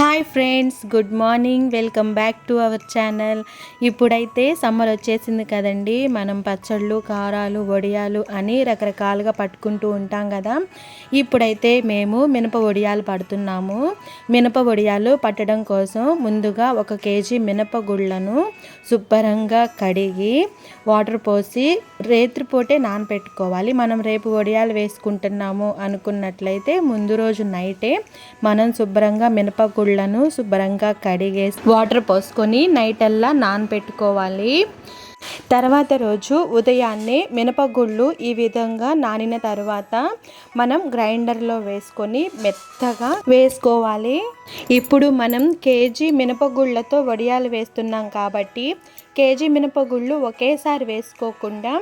Hi friends good morning. Welcome back to our channel. ఇప్పుడైతే summer వచ్చేసింది కదండి. మనం పచ్చళ్ళు కారాలు వడియాలు అని రకరకాలుగా పట్టుకుంటూ ఉంటాం కదా. ఇప్పుడైతే మేము మినప వడియాలు పడుతున్నాము. మినప వడియాలు పట్టడం కోసం ముందుగా ఒక కేజీ మినప గుళ్ళను శుభ్రంగా కడిగి వాటర్ పోసి రేత్రిపూటే నానపెట్టుకోవాలి. మనం రేపు వడియాలు వేసుకుంటున్నాము అనుకున్నట్లయితే ముందు రోజు నైటే మనం శుభ్రంగా మినప గుళ్ళను శుభ్రంగా కడిగేసి వాటర్ పోసుకొని నైట్ అల్లా నానపెట్టుకోవాలి. తర్వాత రోజు ఉదయాన్నే మినపగుళ్ళు ఈ విధంగా నానిన తర్వాత మనం గ్రైండర్లో వేసుకొని మెత్తగా వేసుకోవాలి. ఇప్పుడు మనం కేజీ మినపగుళ్ళతో వడియాలు వేస్తున్నాం కాబట్టి కేజీ మినపగుళ్ళు ఒకేసారి వేసుకోకుండా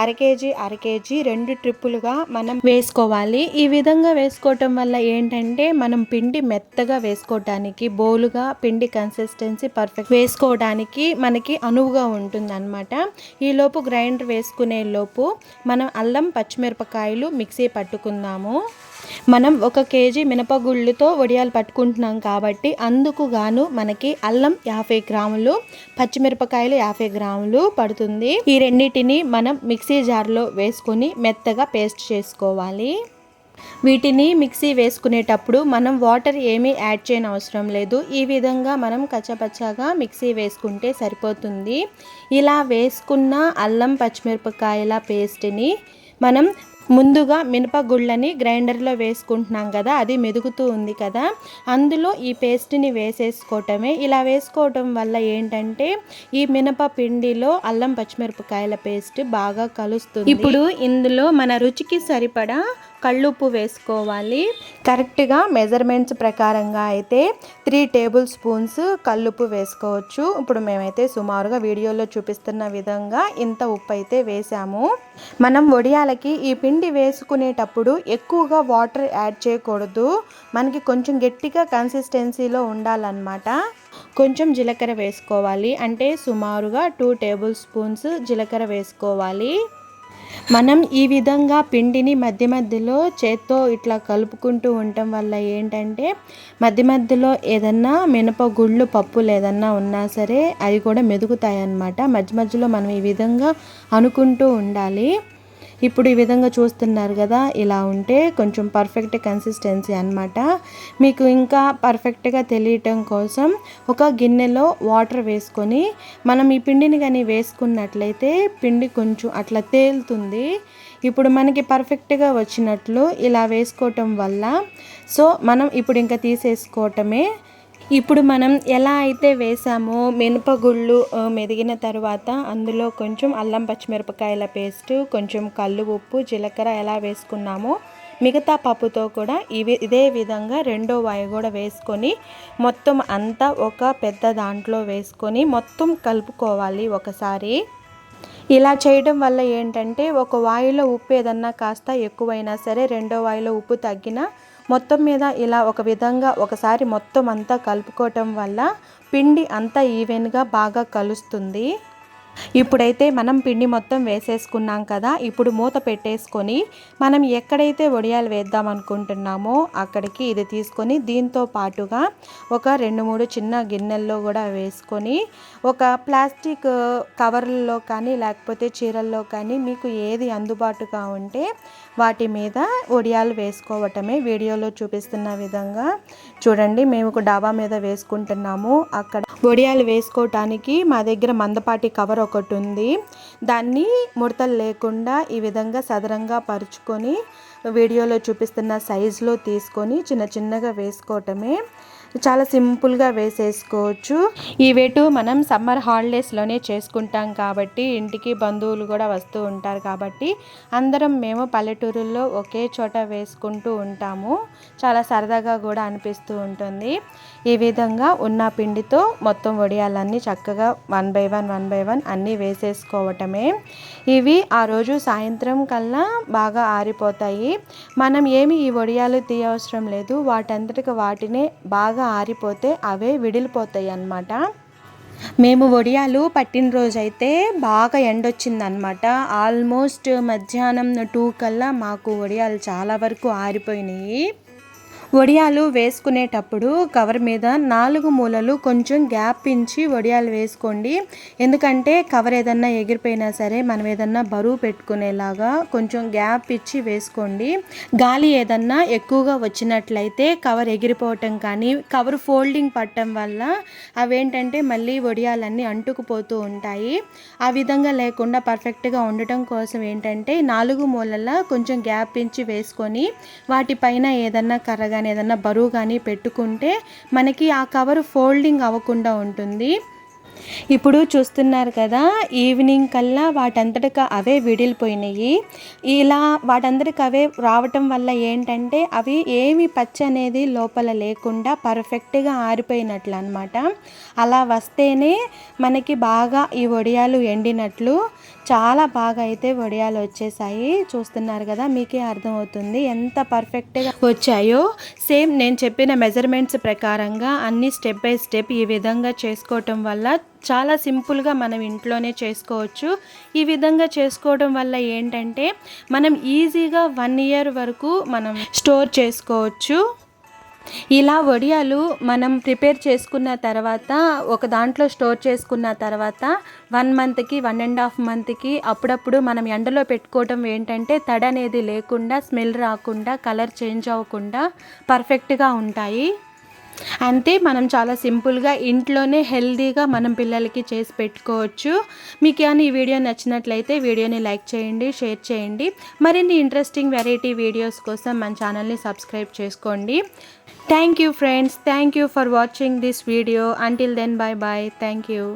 అర కేజీ అర కేజీ రెండు ట్రిప్పులుగా మనం వేసుకోవాలి. ఈ విధంగా వేసుకోవటం వల్ల ఏంటంటే మనం పిండి మెత్తగా వేసుకోవటానికి బోలుగా పిండి కన్సిస్టెన్సీ పర్ఫెక్ట్ వేసుకోవడానికి మనకి అనువుగా ఉంటుంది అనమాట ఈలోపు గ్రైండర్ వేసుకునే లోపు మనం అల్లం పచ్చిమిరపకాయలు మిక్సీ పట్టుకుందాము. మనం ఒక కేజీ మినపగుళ్ళుతో వడియాలు పట్టుకుంటున్నాం కాబట్టి అందుకు గాను మనకి అల్లం యాభై గ్రాములు పచ్చిమిరపకాయలు యాభై గ్రాములు పడుతుంది. ఈ రెండింటిని మనం మిక్సీ జార్లో వేసుకొని మెత్తగా పేస్ట్ చేసుకోవాలి. వీటిని మిక్సీ వేసుకునేటప్పుడు మనం వాటర్ ఏమీ యాడ్ చేయని అవసరం లేదు. ఈ విధంగా మనం కచ్చపచ్చగా మిక్సీ వేసుకుంటే సరిపోతుంది. ఇలా వేసుకున్న అల్లం పచ్చిమిరపకాయల పేస్ట్ని మనం ముందుగా మినపగుళ్ళని గ్రైండర్లో వేసుకుంటున్నాం కదా అది మెదుగుతూ ఉంది కదా. అందులో ఈ పేస్ట్ని వేసేసుకోవటమే. ఇలా వేసుకోవటం వల్ల ఏంటంటే ఈ మినప పిండిలో అల్లం పచ్చిమిరపకాయల పేస్ట్ బాగా కలుస్తుంది. ఇప్పుడు ఇందులో మన రుచికి సరిపడా కళ్ళుప్పు వేసుకోవాలి. కరెక్ట్గా మెజర్మెంట్స్ ప్రకారంగా అయితే త్రీ టేబుల్ స్పూన్స్ కళ్ళుప్పు వేసుకోవచ్చు. ఇప్పుడు మేమైతే సుమారుగా వీడియోలో చూపిస్తున్న విధంగా ఇంత ఉప్పు అయితే వేసాము. మనం వడియాలకి ఈ పిండి వేసుకునేటప్పుడు ఎక్కువగా వాటర్ యాడ్ చేయకూడదు. మనకి కొంచెం గట్టిగా కన్సిస్టెన్సీలో ఉండాలన్నమాట. కొంచెం జీలకర్ర వేసుకోవాలి. అంటే సుమారుగా టూ టేబుల్ స్పూన్స్ జీలకర్ర వేసుకోవాలి. మనం ఈ విధంగా పిండిని మధ్య మధ్యలో చేత్తో ఇట్లా కలుపుకుంటూ ఉండటం వల్ల ఏంటంటే మధ్య మధ్యలో ఏదన్నా మినపగుళ్ళు పప్పులు ఏదన్నా ఉన్నా సరే అవి కూడా మెదుగుతాయి అన్నమాట మధ్య మధ్యలో మనం ఈ విధంగా అనుకుంటూ ఉండాలి. ఇప్పుడు ఈ విధంగా చూస్తున్నారు కదా ఇలా ఉంటే కొంచెం పర్ఫెక్ట్ కన్సిస్టెన్సీ అనమాట మీకు ఇంకా పర్ఫెక్ట్గా తెలియటం కోసం ఒక గిన్నెలో వాటర్ వేసుకొని మనం ఈ పిండిని కానీ వేసుకున్నట్లయితే పిండి కొంచెం అట్లా తేలుతుంది. ఇప్పుడు మనకి పర్ఫెక్ట్గా వచ్చినట్లు ఇలా వేసుకోవటం వల్ల సో మనం ఇప్పుడు ఇంకా తీసేసుకోవటమే ఇప్పుడు మనం ఎలా అయితే వేసామో మినపగుళ్ళు మెదిగిన తర్వాత అందులో కొంచెం అల్లం పచ్చిమిరపకాయల పేస్ట్ కొంచెం కళ్ళు ఉప్పు జీలకర్ర ఎలా వేసుకున్నామో మిగతా పప్పుతో కూడా ఇవి ఇదే విధంగా రెండో వాయి కూడా వేసుకొని మొత్తం అంతా ఒక పెద్ద దాంట్లో వేసుకొని మొత్తం కలుపుకోవాలి ఒకసారి. ఇలా చేయడం వల్ల ఏంటంటే ఒక వాయులో ఉప్పు ఏదన్నా కాస్త ఎక్కువైనా సరే రెండో వాయులో ఉప్పు తగ్గినా మొత్తం మీద ఇలా ఒక విధంగా ఒకసారి మొత్తం అంతా కలుపుకోవటం వల్ల పిండి అంతా ఈవెన్గా బాగా కలుస్తుంది. ఇప్పుడైతే మనం పిండి మొత్తం వేసేసుకున్నాం కదా ఇప్పుడు మూత పెట్టేసుకొని మనం ఎక్కడైతే వడియాలు వేద్దాం అనుకుంటున్నామో అక్కడికి ఇది తీసుకొని దీంతో పాటుగా ఒక రెండు మూడు చిన్న గిన్నెల్లో కూడా వేసుకొని ఒక ప్లాస్టిక్ కవర్లలో కానీ లేకపోతే చీరల్లో కానీ మీకు ఏది అందుబాటుగా ఉంటే వాటి మీద వడియాలు వేసుకోవటమే వీడియోలో చూపిస్తున్న విధంగా. చూడండి మేము ఒక డాబా మీద వేసుకుంటున్నాము. అక్కడ వడియాలు వేసుకోవటానికి మా దగ్గర మందపాటి కవర్ ఒకటి ఉంది దాన్ని ముడతలు లేకుండా ఈ విధంగా సదరంగా పరుచుకొని వీడియోలో చూపిస్తున్న సైజులో తీసుకొని చిన్న చిన్నగా వేసుకోవటమే చాలా సింపుల్గా వేసేసుకోవచ్చు. ఈ మనం సమ్మర్ హాలిడేస్లోనే చేసుకుంటాం కాబట్టి ఇంటికి బంధువులు కూడా వస్తూ ఉంటారు కాబట్టి అందరం మేము పల్లెటూరుల్లో ఒకే చోట వేసుకుంటూ ఉంటాము. చాలా సరదాగా కూడా అనిపిస్తూ ఉంటుంది. ఈ విధంగా ఉన్న పిండితో మొత్తం వడియాలన్నీ చక్కగా one by one one by one అన్నీ వేసేసుకోవటమే. ఇవి ఆ రోజు సాయంత్రం కల్లా బాగా ఆరిపోతాయి. మనం ఏమి ఈ వడియాలు తీయవసరం లేదు. వాటంతటికి వాటినే బాగా బాగా ఆరిపోతే అవే విడిలిపోతాయి అన్నమాట. మేము వడియాలు పట్టిన రోజైతే బాగా ఎండొచ్చిందనమాట ఆల్మోస్ట్ మధ్యాహ్నం టూ కల్లా మాకు వడియాలు చాలా వరకు ఆరిపోయినాయి. వడియాలు వేసుకునేటప్పుడు కవర్ మీద నాలుగు మూలలు కొంచెం గ్యాప్ ఇచ్చి వడియాలు వేసుకోండి. ఎందుకంటే కవర్ ఏదన్నా ఎగిరిపోయినా సరే మనం ఏదన్నా బరువు పెట్టుకునేలాగా కొంచెం గ్యాప్ ఇచ్చి వేసుకోండి. గాలి ఏదన్నా ఎక్కువగా వచ్చినట్లయితే కవర్ ఎగిరిపోవటం కానీ కవర్ ఫోల్డింగ్ పట్టడం వల్ల అవేంటంటే మళ్ళీ వడియాలన్నీ అంటుకుపోతూ ఉంటాయి. ఆ విధంగా లేకుండా పర్ఫెక్ట్గా ఉండటం కోసం ఏంటంటే నాలుగు మూలల కొంచెం గ్యాప్ ఇచ్చి వేసుకొని వాటిపైన ఏదన్నా కర్రగా కానీ ఏదన్నా బరువు కానీ పెట్టుకుంటే మనకి ఆ కవర్ ఫోల్డింగ్ అవ్వకుండా ఉంటుంది. ఇప్పుడు చూస్తున్నారు కదా ఈవినింగ్ కల్లా వాటంతటికి అవే విడిలిపోయినాయి. ఇలా వాటంతటికి అవే రావటం వల్ల ఏంటంటే అవి ఏమి పచ్చ అనేది లోపల లేకుండా పర్ఫెక్ట్గా ఆరిపోయినట్లు అనమాట అలా వస్తేనే మనకి బాగా ఈ వడియాలు ఎండినట్లు చాలా బాగా అయితే వడియాలు వచ్చేసాయి. చూస్తున్నారు కదా మీకే అర్థమవుతుంది ఎంత పర్ఫెక్ట్గా వచ్చాయో. సేమ్ నేను చెప్పిన మెజర్మెంట్స్ ప్రకారంగా అన్ని స్టెప్ బై స్టెప్ ఈ విధంగా చేసుకోవటం వల్ల చాలా సింపుల్గా మనం ఇంట్లోనే చేసుకోవచ్చు. ఈ విధంగా చేసుకోవడం వల్ల ఏంటంటే మనం ఈజీగా వన్ ఇయర్ వరకు మనం స్టోర్ చేసుకోవచ్చు. ఇలా వడియాలు మనం ప్రిపేర్ చేసుకున్న తర్వాత ఒక దాంట్లో స్టోర్ చేసుకున్న తర్వాత వన్ మంత్కి వన్ అండ్ హాఫ్ మంత్కి అప్పుడప్పుడు మనం ఎండలో పెట్టుకోవడం ఏంటంటే తడ అనేది లేకుండా స్మెల్ రాకుండా కలర్ చేంజ్ అవ్వకుండా పర్ఫెక్ట్గా ఉంటాయి. అంతే మనం చాలా సింపుల్గా ఇంట్లోనే హెల్దీగా మనం పిల్లలకి చేసి పెట్టుకోవచ్చు. మీకు కానీ ఈ వీడియో నచ్చినట్లయితే వీడియోని లైక్ చేయండి షేర్ చేయండి. మరిన్ని ఇంట్రెస్టింగ్ వెరైటీ వీడియోస్ కోసం మన ఛానల్ని సబ్స్క్రైబ్ చేసుకోండి. Thank you friends. Thank you for watching this video. Until then bye bye thank you